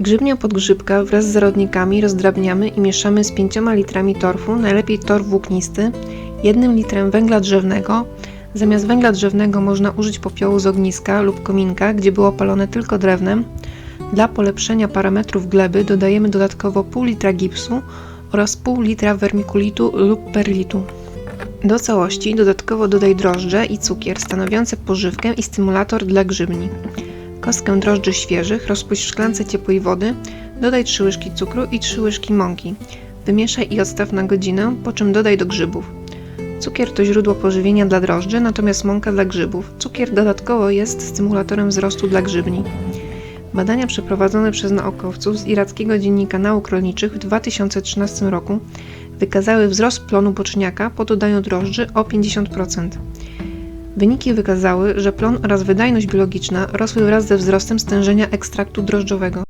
Grzybnia podgrzybka wraz z zarodnikami rozdrabniamy i mieszamy z 5 litrami torfu, najlepiej torf włóknisty, 1 litrem węgla drzewnego. Zamiast węgla drzewnego można użyć popiołu z ogniska lub kominka, gdzie było palone tylko drewnem. Dla polepszenia parametrów gleby dodajemy dodatkowo pół litra gipsu oraz pół litra wermikulitu lub perlitu. Do całości dodatkowo dodaj drożdże i cukier stanowiące pożywkę i stymulator dla grzybni. Kostkę drożdży świeżych rozpuść w szklance ciepłej wody, dodaj 3 łyżki cukru i 3 łyżki mąki. Wymieszaj i odstaw na godzinę, po czym dodaj do grzybów. Cukier to źródło pożywienia dla drożdży, natomiast mąka dla grzybów. Cukier dodatkowo jest stymulatorem wzrostu dla grzybni. Badania przeprowadzone przez naukowców z irackiego Dziennika Nauk Rolniczych w 2013 roku wykazały wzrost plonu boczniaka po dodaniu drożdży o 50%. Wyniki wykazały, że plon oraz wydajność biologiczna rosły wraz ze wzrostem stężenia ekstraktu drożdżowego.